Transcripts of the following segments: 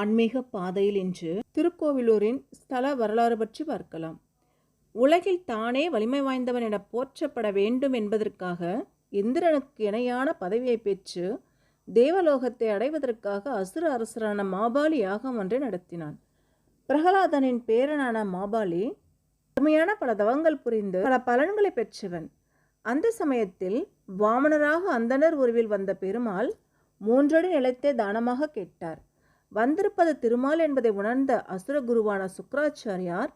ஆன்மீக பாதையில் இன்று திருக்கோவிலூரின் ஸ்தல வரலாறு பற்றி பார்க்கலாம். உலகில் தானே வலிமை வாய்ந்தவன் என போற்றப்பட வேண்டும் என்பதற்காக இந்திரனுக்கு இணையான பதவியை பெற்று தேவலோகத்தை அடைவதற்காக அசுர அரசரான மாபாலி யாகம் ஒன்றை நடத்தினான். பிரகலாதனின் பேரனான மாபாலி அருமையான பல தவங்கள் புரிந்து பல பலன்களை பெற்றவன். அந்த சமயத்தில் வாமனராக அந்தணர் உருவில் வந்த பெருமாள் மூன்றடி நிலத்தை தானமாக கேட்டார். வந்திருப்பது திருமால் என்பதை உணர்ந்த அசுர குருவான சுக்கராச்சாரியார்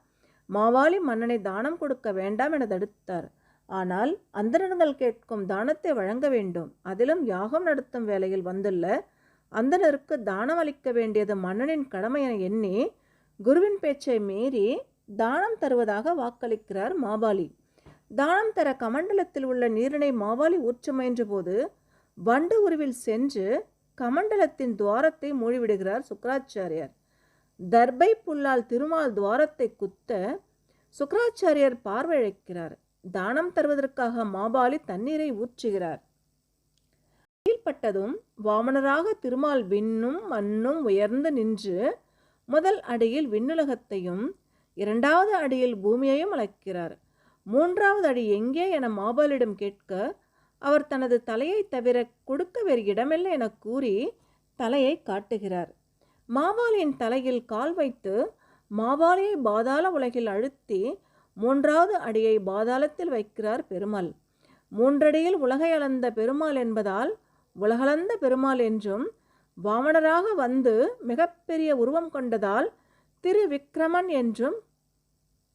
மாவாளி மன்னனை தானம் கொடுக்க வேண்டாம் என தடுத்தார். ஆனால் அந்தணர்கள் கேட்கும் தானத்தை வழங்க வேண்டும். அதிலும் யாகம் நடத்தும் வேளையில் வந்துள்ள அந்தனருக்கு தானம் அளிக்க வேண்டியது மன்னனின் கடமை என எண்ணி குருவின் பேச்சை மீறி தானம் தருவதாக வாக்களிக்கிறார் மாபாலி தானம் தர கமண்டலத்தில் உள்ள நீரினை மாவாளி ஊற்ற முயன்றபோது வண்டு உருவில் சென்று கமண்டலத்தின் துவாரத்தை மூடிவிடுகிறார் சுக்கராச்சாரியார். தர்பை புல்லால் திருமால் துவாரத்தை குத்த சுக்கராச்சாரியர் பார்வையழைக்கிறார் தானம் தருவதற்காக மாபாலி தண்ணீரை ஊற்றுகிறார். கீழ்ப்பட்டதும் வாமனராக திருமால் விண்ணும் மண்ணும் உயர்ந்து நின்று முதல் அடியில் விண்ணுலகத்தையும் இரண்டாவது அடியில் பூமியையும் அளக்கிறார் மூன்றாவது அடி எங்கே என மாபாலிடம் கேட்க அவர் தனது தலையை தவிர கொடுக்க வேறு இடமில்லை என கூறி தலையை காட்டுகிறார். மாவாலியின் தலையில் கால் வைத்து மாவாலியை பாதாள உலகில் அழுத்தி மூன்றாவது அடியை பாதாளத்தில் வைக்கிறார் பெருமாள். மூன்றடியில் உலகை அளந்த பெருமாள் என்பதால் உலகளந்த பெருமாள் என்றும் வாமனராக வந்து மிகப்பெரிய உருவம் கொண்டதால் திரு விக்ரமன் என்றும்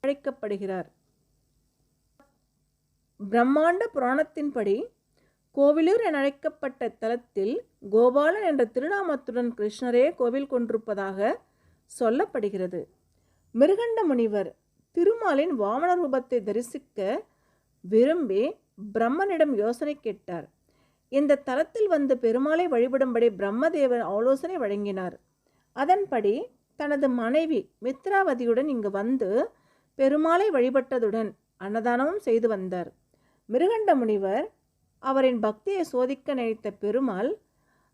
அழைக்கப்படுகிறார். பிரம்மாண்ட புராணத்தின்படி கோவிலூர் என அழைக்கப்பட்ட தலத்தில் கோபாலன் என்ற திருநாமத்துடன் கிருஷ்ணரே கோவில் கொண்டிருப்பதாக சொல்லப்படுகிறது. மிருகண்ட முனிவர் திருமாலின் வாமன ரூபத்தை தரிசிக்க விரும்பி பிரம்மனிடம் யோசனை கேட்டார். இந்த தலத்தில் வந்து பெருமாளை வழிபடும்படி பிரம்மதேவர் ஆலோசனை வழங்கினார். அதன்படி தனது மனைவி மித்ராவதியுடன் இங்கு வந்து பெருமாளை வழிபட்டதுடன் அன்னதானமும் செய்து வந்தார். மிருகண்ட முனிவர் அவரின் பக்தியை சோதிக்க நினைத்த பெருமாள்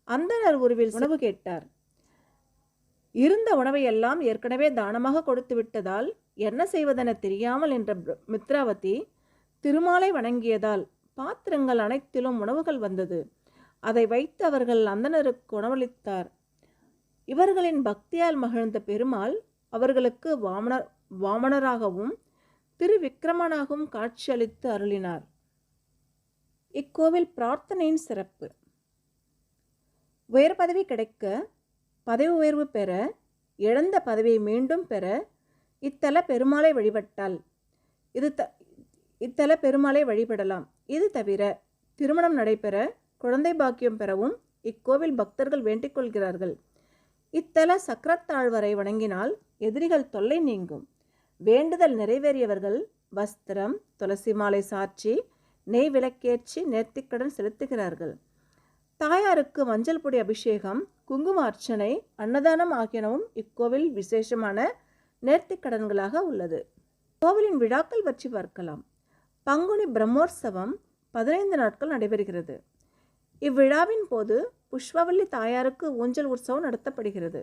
அந்தனர் உருவில் உணவு கேட்டார். இருந்த உணவை எல்லாம் ஏற்கனவே தானமாக கொடுத்து விட்டதால் என்ன செய்வதென தெரியாமல் என்ற மித்ராவதி திருமாலை வணங்கியதால் பாத்திரங்கள் அனைத்திலும் உணவுகள் வந்தது. அதை வைத்து அவர்கள் அந்தனருக்கு உணவளித்தார். இவர்களின் பக்தியால் மகிழ்ந்த பெருமாள் அவர்களுக்கு வாமனர் வாமனராகவும் திருவிக்கிரமனாகவும் காட்சியளித்து அருளினார். இக்கோவில் பிரார்த்தனையின் சிறப்பு. உயர் பதவி கிடைக்க பதவி உயர்வு பெற இழந்த பதவியை மீண்டும் பெற இத்தல பெருமாளை வழிபட்டால் இது த இத்தல பெருமாளை வழிபடலாம். இது தவிர திருமணம் நடைபெற குழந்தை பாக்கியம் பெறவும் இக்கோவில் பக்தர்கள் வேண்டிக் கொள்கிறார்கள். இத்தல சக்கரத்தாழ்வரை வணங்கினால் எதிரிகள் தொல்லை நீங்கும். வேண்டுதல் நிறைவேறியவர்கள் வஸ்திரம் துளசி மாலை சாட்சி நெய் விளக்கேற்றி நேர்த்திக்கடன் செலுத்துகிறார்கள். தாயாருக்கு மஞ்சள் பொடி அபிஷேகம் குங்கும அர்ச்சனை அன்னதானம் ஆகியனவும் இக்கோவில் விசேஷமான நேர்த்திக்கடன்களாக உள்ளது. கோவிலின் விழாக்கள் பற்றி பார்க்கலாம். பங்குனி பிரம்மோற்சவம் பதினைந்து நாட்கள் நடைபெறுகிறது. இவ்விழாவின் போது புஷ்பவல்லி தாயாருக்கு ஊஞ்சல் உற்சவம் நடத்தப்படுகிறது.